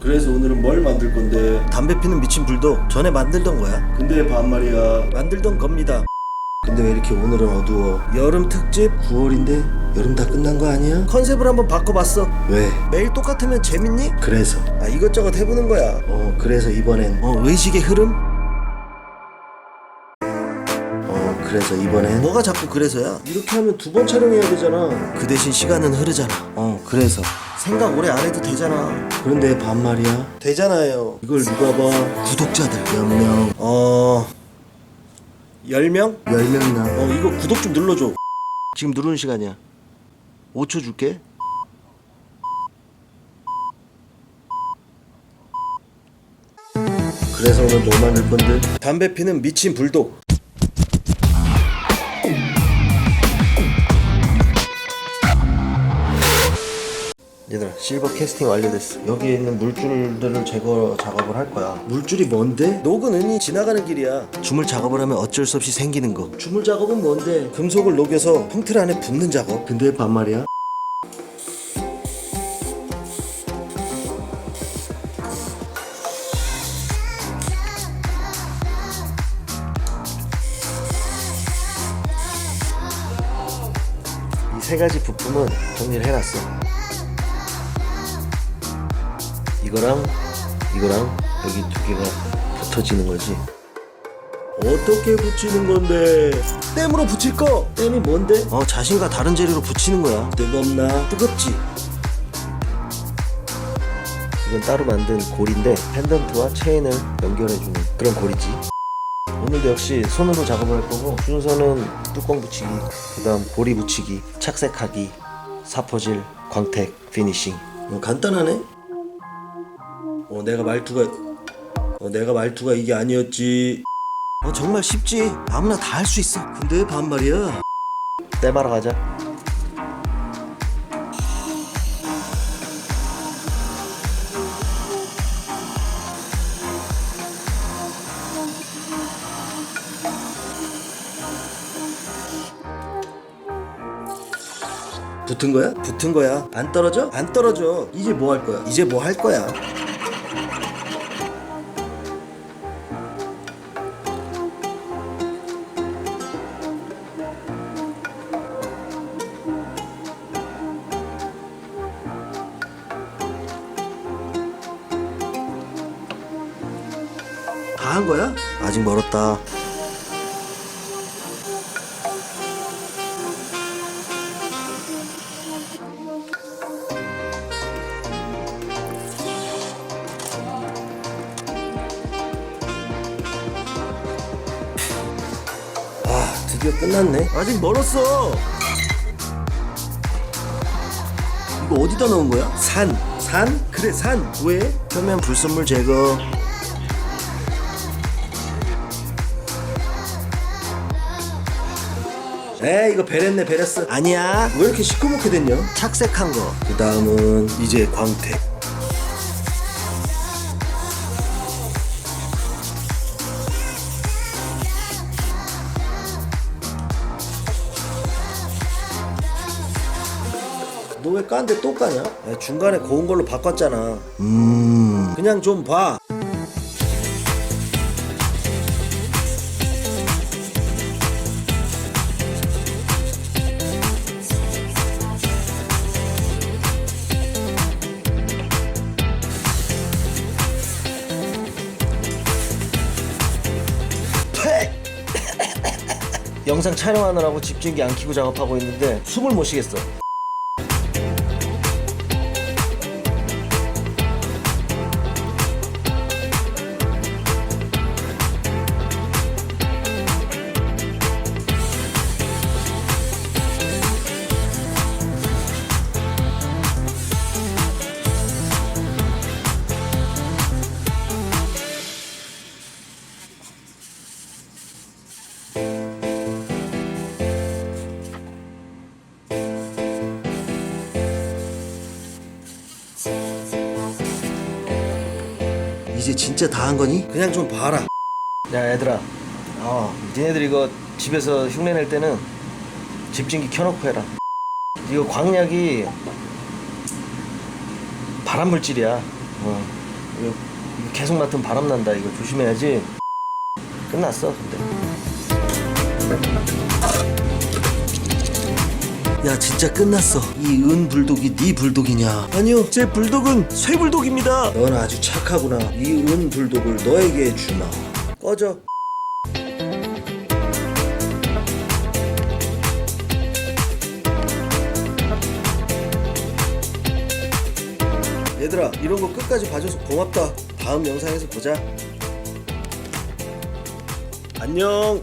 그래서 오늘은 뭘 만들 건데? 담배 피는 미친 불도 전에 만들던 거야. 근데 반말이야. 만들던 겁니다. 근데 왜 이렇게 오늘은 어두워? 여름 특집 9월인데 여름 다 끝난 거 아니야? 컨셉을 한번 바꿔봤어. 왜? 매일 똑같으면 재밌니? 그래서. 아 이것저것 해보는 거야. 어 그래서 이번엔. 어 의식의 흐름? 그래서 이번엔. 뭐가 자꾸 그래서야? 이렇게 하면 두 번 촬영해야 되잖아. 그 대신 시간은 흐르잖아. 어 그래서. 생각 오래 안 해도 되잖아. 그런데 반말이야. 되잖아요. 이걸 누가 봐? 구독자들 몇 명? 어 10명? 열 명이나. 어 이거 구독 좀 눌러줘. 지금 누르는 시간이야. 5초 줄게. 그래서 오늘 뭐 만들 건데? 담배 피는 미친 불독. 얘들아 실버 캐스팅 완료됐어 여기에 있는 물줄들을 제거 작업을 할 거야 물줄이 뭔데? 녹은 은이 지나가는 길이야 주물 작업을 하면 어쩔 수 없이 생기는 거 주물 작업은 뭔데? 금속을 녹여서 펑틀 안에 붓는 작업 근데 반말이야? 이세 가지 부품은 정리를 해놨어 이거랑 이거랑 여기 두 개가 붙어지는 거지 어떻게 붙이는 건데? 땜으로 붙일 거! 땜이 뭔데? 어 자신과 다른 재료로 붙이는 거야 뜨겁나? 뜨겁지? 이건 따로 만든 골인데 펜던트와 체인을 연결해주는 그런 골이지 오늘도 역시 손으로 작업을 할 거고 순서는 뚜껑 붙이기 그 다음 고리 붙이기 착색하기 사포질 광택 피니싱 어, 간단하네. 어, 내가 말투가 어, 내가 말투가 이게 아니었지. 어 정말 쉽지 아무나 다 할 수 있어 근데 반말이야. 땜하러 가자 붙은 거야? 붙은 거야 안 떨어져? 안 떨어져 이제 뭐 할 거야? 이제 뭐 할 거야 다 한 거야? 아직 멀었다 아, 드디어 끝났네. 아직 멀었어 이거 어디다 넣은 거야? 산 산? 그래 산. 왜? 표면 불순물 제거 에 이거 베렸네 베렸어. 아니야 왜 이렇게 시커멓게 됐냐? 착색한 거 그 다음은 이제 광택. 너 왜 깐데 또 까냐? 야, 중간에 고운 걸로 바꿨잖아 음. 그냥 좀 봐 영상 촬영하느라고 집중기 안 켜고 작업하고 있는데 숨을 못 쉬겠어 이제 진짜 다 한 거니? 그냥 좀 봐라. 야 얘들아, 어 니네들 이거 집에서 흉내 낼 때는 집중기 켜놓고 해라. 이거 광약이 발암 물질이야. 어. 이거, 계속 맡으면 바람 난다 이거 조심해야지 끝났어 근데 야 진짜 끝났어. 이 은 불독이 네 불독이냐? 아니요 제 불독은 쇠 불독입니다. 넌 아주 착하구나. 이 은 불독을 너에게 주마. 꺼져. 얘들아 이런 거 끝까지 봐줘서 고맙다. 다음 영상에서 보자. 안녕